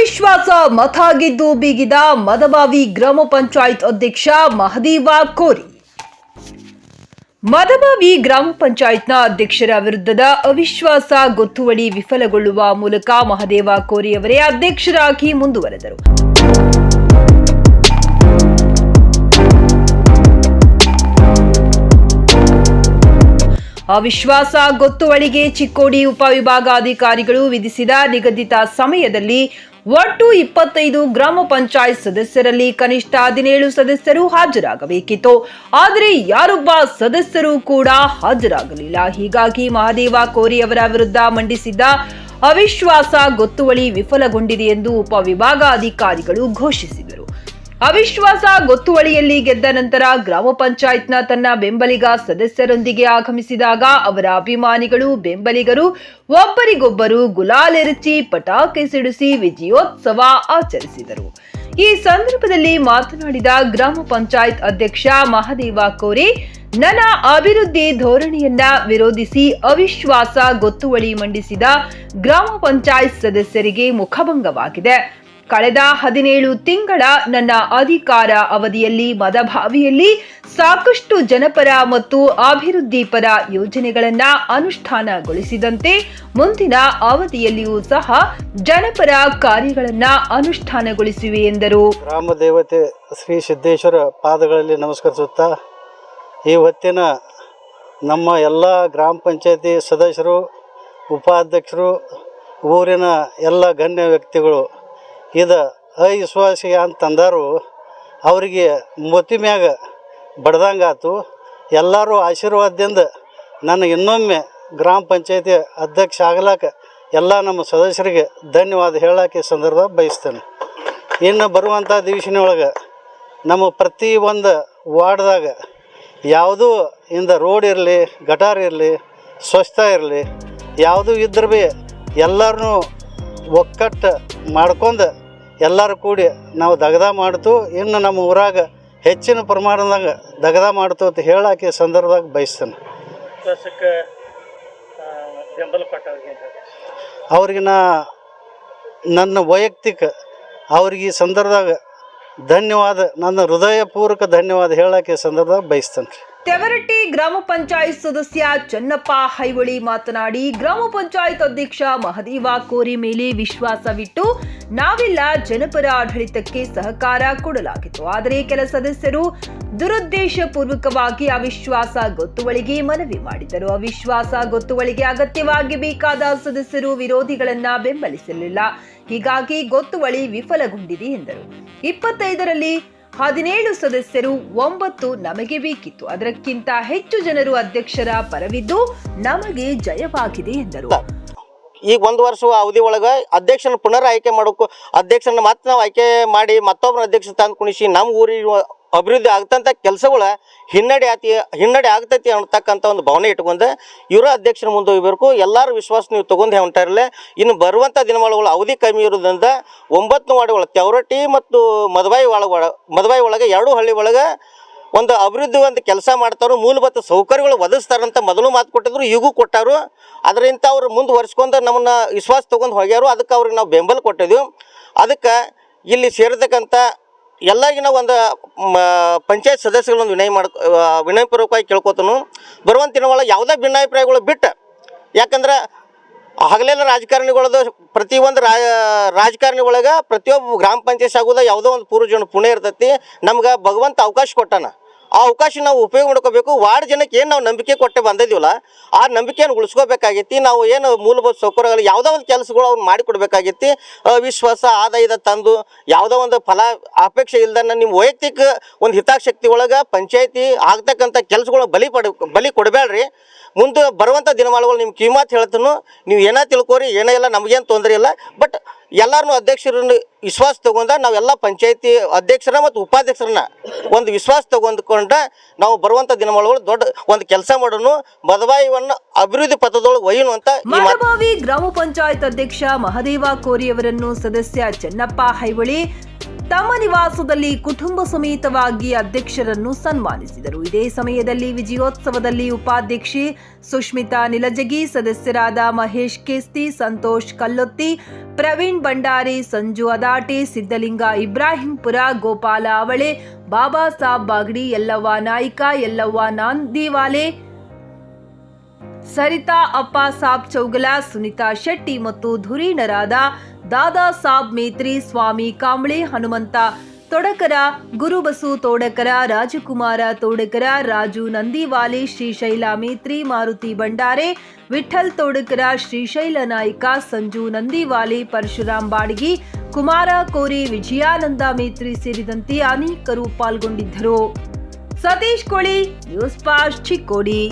ಅವಿಶ್ವಾಸ ಮತಾಗಿದ್ದು ಗೆದ್ದು ಬೀಗಿದ ಮದಬಾವಿ ಗ್ರಾಮ ಪಂಚಾಯತ್ ಅಧ್ಯಕ್ಷ ಮಹದೇವ ಕೋರಿ. ಮದಬಾವಿ ಗ್ರಾಮ ಪಂಚಾಯತ್ನ ಅಧ್ಯಕ್ಷರ ವಿರುದ್ಧದ ಅವಿಶ್ವಾಸ ಗೊತ್ತುವಳಿ ವಿಫಲಗೊಳ್ಳುವ ಮೂಲಕ ಮಹದೇವ ಕೋರಿ ಅವರೇ ಅಧ್ಯಕ್ಷರಾಗಿ ಮುಂದುವರೆದರು. ಅವಿಶ್ವಾಸ ಗೊತ್ತುವಳಿಗೆ ಚಿಕ್ಕೋಡಿ ಉಪವಿಭಾಗಾಧಿಕಾರಿಗಳು ವಿಧಿಸಿದ ನಿಗದಿತ ಸಮಯದಲ್ಲಿ ಒಟ್ಟು ಇಪ್ಪತ್ತೈದು ಗ್ರಾಮ ಪಂಚಾಯತ್ ಸದಸ್ಯರಲ್ಲಿ ಕನಿಷ್ಠ ಹದಿನೇಳು ಸದಸ್ಯರು ಹಾಜರಾಗಬೇಕಿತ್ತು. ಆದರೆ ಯಾರೊಬ್ಬ ಸದಸ್ಯರು ಕೂಡ ಹಾಜರಾಗಲಿಲ್ಲ. ಹೀಗಾಗಿ ಮಹಾದೇವ ಕೋರಿ ಅವರ ವಿರುದ್ಧ ಮಂಡಿಸಿದ್ದ ಅವಿಶ್ವಾಸ ಗೊತ್ತುವಳಿ ವಿಫಲಗೊಂಡಿದೆ ಎಂದು ಉಪವಿಭಾಗಾಧಿಕಾರಿಗಳು ಘೋಷಿಸಿದರು. ಅವಿಶ್ವಾಸ ಗೊತ್ತುವಳಿಯಲ್ಲಿ ಗೆದ್ದ ನಂತರ ಗ್ರಾಮ ಪಂಚಾಯತ್ನ ತನ್ನ ಬೆಂಬಲಿಗ ಸದಸ್ಯರೊಂದಿಗೆ ಆಗಮಿಸಿದಾಗ ಅವರ ಅಭಿಮಾನಿಗಳು, ಬೆಂಬಲಿಗರು, ಒಬ್ಬರಿಗೊಬ್ಬರು ಗುಲಾಲೆರಚಿ ಪಟಾಕಿ ಸಿಡಿಸಿ ವಿಜಯೋತ್ಸವ ಆಚರಿಸಿದರು. ಈ ಸಂದರ್ಭದಲ್ಲಿ ಮಾತನಾಡಿದ ಗ್ರಾಮ ಪಂಚಾಯತ್ ಅಧ್ಯಕ್ಷ ಮಹದೇವ ಕೋರಿ, ನನ್ನ ಅಭಿವೃದ್ಧಿ ಧೋರಣೆಯನ್ನ ವಿರೋಧಿಸಿ ಅವಿಶ್ವಾಸ ಗೊತ್ತುವಳಿ ಮಂಡಿಸಿದ ಗ್ರಾಮ ಪಂಚಾಯತ್ ಸದಸ್ಯರಿಗೆ ಮುಖಭಂಗವಾಗಿದೆ. ಕಳೆದ ಹದಿನೇಳು ತಿಂಗಳ ನನ್ನ ಅಧಿಕಾರ ಅವಧಿಯಲ್ಲಿ, ಮದಭಾವಿಯಲ್ಲಿ ಸಾಕಷ್ಟು ಜನಪರ ಮತ್ತು ಅಭಿವೃದ್ಧಿ ಪರ ಯೋಜನೆಗಳನ್ನ ಅನುಷ್ಠಾನಗೊಳಿಸಿದಂತೆ ಮುಂದಿನ ಅವಧಿಯಲ್ಲಿಯೂ ಸಹ ಜನಪರ ಕಾರ್ಯಗಳನ್ನು ಅನುಷ್ಠಾನಗೊಳಿಸಿವೆ ಎಂದರು. ಗ್ರಾಮ ದೇವತೆ ಶ್ರೀ ಸಿದ್ದೇಶ್ವರ ಪಾದಗಳಲ್ಲಿ ನಮಸ್ಕರಿಸುತ್ತಾ, ಈ ಹೊತ್ತಿನ ನಮ್ಮ ಎಲ್ಲ ಗ್ರಾಮ ಪಂಚಾಯತಿ ಸದಸ್ಯರು, ಉಪಾಧ್ಯಕ್ಷರು, ಊರಿನ ಎಲ್ಲ ಗಣ್ಯ ವ್ಯಕ್ತಿಗಳು ಇದು ಅವಿಶ್ವಾಸಿಗೆ ಅಂತಂದರು, ಅವರಿಗೆ ಮತಿ ಮ್ಯಾಗ ಬಡ್ದಂಗಾತು. ಎಲ್ಲರೂ ಆಶೀರ್ವಾದದಿಂದ ನನಗೆ ಇನ್ನೊಮ್ಮೆ ಗ್ರಾಮ ಪಂಚಾಯತಿ ಅಧ್ಯಕ್ಷ ಆಗ್ಲಾಕ ಎಲ್ಲ ನಮ್ಮ ಸದಸ್ಯರಿಗೆ ಧನ್ಯವಾದ ಹೇಳಕ್ಕೆ ಸಂದರ್ಭ ಬಯಸ್ತೇನೆ. ಇನ್ನು ಬರುವಂಥ ದಿವಸಿನೊಳಗೆ ನಮ್ಮ ಪ್ರತಿ ಒಂದು ವಾರ್ಡ್ದಾಗ ಯಾವುದೂ ಇಂದ ರೋಡ್ ಇರಲಿ, ಗಟಾರ್ ಇರಲಿ ಸ್ವಚ್ಛತಾ ಇರಲಿ, ಯಾವುದೂ ಇದ್ರೆ ಭೀ ಎಲ್ಲರನ್ನೂ ಒಕ್ಕಟ್ಟು ಮಾಡ್ಕೊಂಡು ಎಲ್ಲರೂ ಕೂಡಿ ನಾವು ದಗದ ಮಾಡ್ತು. ಇನ್ನು ನಮ್ಮ ಊರಾಗ ಹೆಚ್ಚಿನ ಪ್ರಮಾಣದಾಗ ದಗದ ಮಾಡ್ತು ಅಂತ ಹೇಳಕ್ಕೆ ಸಂದರ್ಭದಾಗ ಬಯಸ್ತೇನೆ. ಅವ್ರಿಗೆ ನಾ ನನ್ನ ವೈಯಕ್ತಿಕ ಅವ್ರಿಗೆ ಈ ಸಂದರ್ಭದಾಗ ಧನ್ಯವಾದ ನನ್ನ ಹೃದಯಪೂರ್ವಕ ಧನ್ಯವಾದ ಹೇಳಕ್ಕೆ ಸಂದರ್ಭದಾಗ ಬಯಸ್ತೇನೆ ರೀ ತೆವರಟ್ಟಿ ಗ್ರಾಮ ಪಂಚಾಯತ್ ಸದಸ್ಯ ಚನ್ನಪ್ಪ ಹೈವಳಿ ಮಾತನಾಡಿ, ಗ್ರಾಮ ಪಂಚಾಯತ್ ಅಧ್ಯಕ್ಷ ಮಹದೇವ ಕೋರಿ ಮೇಲೆ ವಿಶ್ವಾಸವಿಟ್ಟು ನಾವೆಲ್ಲ ಜನಪರ ಆಡಳಿತಕ್ಕೆ ಸಹಕಾರ ಕೊಡಲಾಗಿತ್ತು. ಆದರೆ ಕೆಲ ಸದಸ್ಯರು ದುರುದ್ದೇಶ ಪೂರ್ವಕವಾಗಿ ಅವಿಶ್ವಾಸ ಗೊತ್ತುವಳಿಗೆ ಮನವಿ ಮಾಡಿದರು. ಅವಿಶ್ವಾಸ ಗೊತ್ತುವಳಿಗೆ ಅಗತ್ಯವಾಗಿ ಬೇಕಾದ ಸದಸ್ಯರು ವಿರೋಧಿಗಳನ್ನ ಬೆಂಬಲಿಸಲಿಲ್ಲ. ಹೀಗಾಗಿ ಗೊತ್ತುವಳಿ ವಿಫಲಗೊಂಡಿದೆ ಎಂದರು. ಇಪ್ಪತ್ತೈದರಲ್ಲಿ ಹದಿನೇಳು ಸದಸ್ಯರು ಒಂಬತ್ತು ನಮಗೆ ಬೇಕಿತ್ತು. ಅದಕ್ಕಿಂತ ಹೆಚ್ಚು ಜನರು ಅಧ್ಯಕ್ಷರ ಪರವಿದ್ದು ನಮಗೆ ಜಯವಾಗಿದೆ ಎಂದರು. ಈಗ ಒಂದು ವರ್ಷ ಅವಧಿ ಒಳಗೆ ಅಧ್ಯಕ್ಷನ ಪುನರ್ ಆಯ್ಕೆ ಮಾಡೋಕ್ಕೂ ಅಧ್ಯಕ್ಷನ ಮತ್ತೆ ನಾವು ಆಯ್ಕೆ ಮಾಡಿ ಮತ್ತೊಬ್ಬರ ಅಧ್ಯಕ್ಷ ತಂದು ಕುಣಿಸಿ ನಮ್ಮ ಊರಿನ ಅಭಿವೃದ್ಧಿ ಆಗ್ತಂಥ ಕೆಲಸಗಳ ಹಿನ್ನಡೆ ಆತಿ, ಹಿನ್ನಡೆ ಆಗ್ತೈತಿ ಅನ್ನತಕ್ಕಂಥ ಒಂದು ಭಾವನೆ ಇಟ್ಕೊಂಡು ಇವರ ಅಧ್ಯಕ್ಷರ ಮುಂದೆ ಹೋಗ್ಬೇಕು. ಎಲ್ಲರೂ ವಿಶ್ವಾಸ ನೀವು ತೊಗೊಂಡು ಹೊಂಟಾರಲ್ಲೇ ಇನ್ನು ಬರುವಂಥ ದಿನಮಾನಗಳು ಅವಧಿ ಕಮ್ಮಿ ಇರೋದ್ರಿಂದ ಒಂಬತ್ತು ವಾರ್ಡ್ಗಳು ತೆವರಟ್ಟಿ ಮತ್ತು ಮದಬಾಯಿ ಒಳಗೆ ಮದಬಾಯಿ ಒಳಗೆ ಎರಡೂ ಹಳ್ಳಿ ಒಳಗೆ ಒಂದು ಅಭಿವೃದ್ಧಿ ಒಂದು ಕೆಲಸ ಮಾಡ್ತಾರೋ, ಮೂಲಭೂತ ಸೌಕರ್ಯಗಳು ಒದಗಿಸ್ತಾರಂತ ಮೊದಲು ಮಾತು ಕೊಟ್ಟಿದ್ರು, ಈಗೂ ಕೊಟ್ಟಾರು. ಅದರಿಂದ ಅವ್ರು ಮುಂದುವರ್ಸ್ಕೊಂಡು ನಮ್ಮನ್ನ ವಿಶ್ವಾಸ ತೊಗೊಂಡು ಹೋಗ್ಯಾರು. ಅದಕ್ಕೆ ಅವ್ರಿಗೆ ನಾವು ಬೆಂಬಲ ಕೊಟ್ಟಿದ್ವಿ. ಅದಕ್ಕೆ ಇಲ್ಲಿ ಸೇರತಕ್ಕಂಥ ಎಲ್ಲರಿಗೂ ನಾವು ಒಂದು ಪಂಚಾಯತ್ ಸದಸ್ಯಗಳೊಂದು ವಿನಯ ಮಾಡ್ ವಿನಯಪೂರ್ವಕವಾಗಿ ಕೇಳ್ಕೊತನು. ಬರುವಂತಿನ ಒಳಗೆ ಯಾವುದೇ ಭಿನ್ನಾಭಿಪ್ರಾಯಗಳು ಬಿಟ್ಟು, ಯಾಕಂದ್ರೆ ಹಗಲೆಲ್ಲ ರಾಜಕಾರಣಿಗಳದ ಪ್ರತಿಯೊಂದು ರಾ, ರಾಜಕಾರಣಿ ಒಳಗೆ ಪ್ರತಿಯೊಬ್ಬ ಗ್ರಾಮ ಪಂಚಾಯತ್ ಆಗೋದ ಯಾವುದೋ ಒಂದು ಪೂರ್ವಜನ ಪುಣ್ಯ ಇರ್ತೈತಿ. ನಮ್ಗೆ ಭಗವಂತ ಅವಕಾಶ ಕೊಟ್ಟಾನ. ಆ ಅವಕಾಶ ನಾವು ಉಪಯೋಗ ಮಾಡ್ಕೋಬೇಕು. ವಾರ್ಡ್ ಜನಕ್ಕೆ ಏನು ನಾವು ನಂಬಿಕೆ ಕೊಟ್ಟೆ ಬಂದಿದ್ದೀವಲ್ಲ ಆ ನಂಬಿಕೆಯನ್ನು ಉಳಿಸ್ಕೋಬೇಕಾಗೈತಿ ನಾವು ಏನು ಮೂಲಭೂತ ಸೌಕರ್ಯಗಳು, ಯಾವುದೋ ಒಂದು ಕೆಲಸಗಳು ಅವ್ರು ಮಾಡಿಕೊಡ್ಬೇಕಾಗೈತಿ ವಿಶ್ವಾಸ, ಆದಾಯದ ತಂದು, ಯಾವುದೋ ಒಂದು ಫಲ ಅಪೇಕ್ಷೆ ಇಲ್ಲದನ್ನ ನಿಮ್ಮ ವೈಯಕ್ತಿಕ ಒಂದು ಹಿತಾಸಕ್ತಿ ಒಳಗೆ ಪಂಚಾಯತಿ ಆಗ್ತಕ್ಕಂಥ ಕೆಲಸಗಳು ಬಲಿ ಪಡ, ಬಲಿ ಕೊಡಬೇಡ್ರಿ ಮುಂದೆ ಬರುವಂಥ ದಿನಮಾನಗಳು ನಿಮ್ಮ ಕಿಮಾತ್ ಹೇಳ್ತನು. ನೀವು ಏನೋ ತಿಳ್ಕೊರಿ, ಏನೇ ಇಲ್ಲ, ನಮಗೇನು ತೊಂದರೆ ಇಲ್ಲ. ಬಟ್ ಎಲ್ಲರನ್ನೂ ಅಧ್ಯಕ್ಷರನ್ನು ವಿಶ್ವಾಸ ತಗೊಂಡ ನಾವೆಲ್ಲ ಪಂಚಾಯತಿ ಅಧ್ಯಕ್ಷರ ಮತ್ತು ಉಪಾಧ್ಯಕ್ಷರನ್ನ ಒಂದು ವಿಶ್ವಾಸ ತಗೊಂಡ್ಕೊಂಡ ನಾವು ಬರುವಂಥ ದಿನಮಾನಗಳು ದೊಡ್ಡ ಒಂದು ಕೆಲಸ ಮಾಡೋನು ಮದವಾಯಿವನ್ನು ಅಭಿವೃದ್ಧಿ ಪಥದೊಳಗೆ ಒಯ್ಯನು ಅಂತ ಗ್ರಾಮ ಪಂಚಾಯತ್ ಅಧ್ಯಕ್ಷ ಮಹದೇವ ಕೋರಿ ಅವರನ್ನು ಸದಸ್ಯ ಚೆನ್ನಪ್ಪ ಹೈವಳಿ ತಮ್ಮ ನಿವಾಸದಲ್ಲಿ ಕುಟುಂಬ ಸಮೇತವಾಗಿ ಅಧ್ಯಕ್ಷರನ್ನು ಸನ್ಮಾನಿಸಿದರು. ಇದೇ ಸಮಯದಲ್ಲಿ ವಿಜಯೋತ್ಸವದಲ್ಲಿ ಉಪಾಧ್ಯಕ್ಷೆ ಸುಷ್ಮಿತಾ ನಿಲಜಗಿ, ಸದಸ್ಯರಾದ ಮಹೇಶ್ ಕೇಸ್ತಿ, ಸಂತೋಷ್ ಕಲ್ಲೊತ್ತಿ, ಪ್ರವೀಣ್ ಭಂಡಾರಿ, ಸಂಜು ಅದಾಟೆ ಸಿದ್ದಲಿಂಗ ಇಬ್ರಾಹಿಂಪುರ, ಗೋಪಾಲ ಅವಳೆ, ಬಾಬಾ ಸಾಬ್ ಬಾಗ್ಡಿ, ಯಲ್ಲವ್ವ ನಾಯ್ಕ, ಯಲ್ಲವ್ವ ನಾಂದಿವಾಲೆ ಸರಿತಾ ಅಪ್ಪ ಸಾಬ್ ಚೌಗಲ, ಸುನಿತಾ ಶೆಟ್ಟಿ ಮತ್ತು ಧುರೀಣರಾದ ದಾದಾ ಸಾಬ್ ಮೇತ್ರಿ ಸ್ವಾಮಿ ಕಾಂಬಳೆ ಹನುಮಂತ ತೊಡಕರ ಗುರುಬಸು ತೋಡಕರ, ರಾಜಕುಮಾರ ತೋಡಕರ, ರಾಜು ನಂದಿವಾಲೆ, ಶ್ರೀಶೈಲ ಮೇತ್ರಿ, ಮಾರುತಿ ಭಂಡಾರೆ ವಿಠಲ್ ತೋಡಕರ, ಶ್ರೀಶೈಲ ನಾಯ್ಕ, ಸಂಜು ನಂದಿವಾಲೆ, ಪರಶುರಾಮ್ ಬಾಡಗಿ, ಕುಮಾರ ಕೋರಿ, ವಿಜಯಾನಂದ ಮೇತ್ರಿ ಸೇರಿದಂತೆ ಅನೇಕರು ಪಾಲ್ಗೊಂಡಿದ್ದರು. ಸತೀಶ್ ಕೋಳಿ, ನ್ಯೂಸ್ ಪಾಸ್ಟ್ ಚಿಕ್ಕೋಡಿ.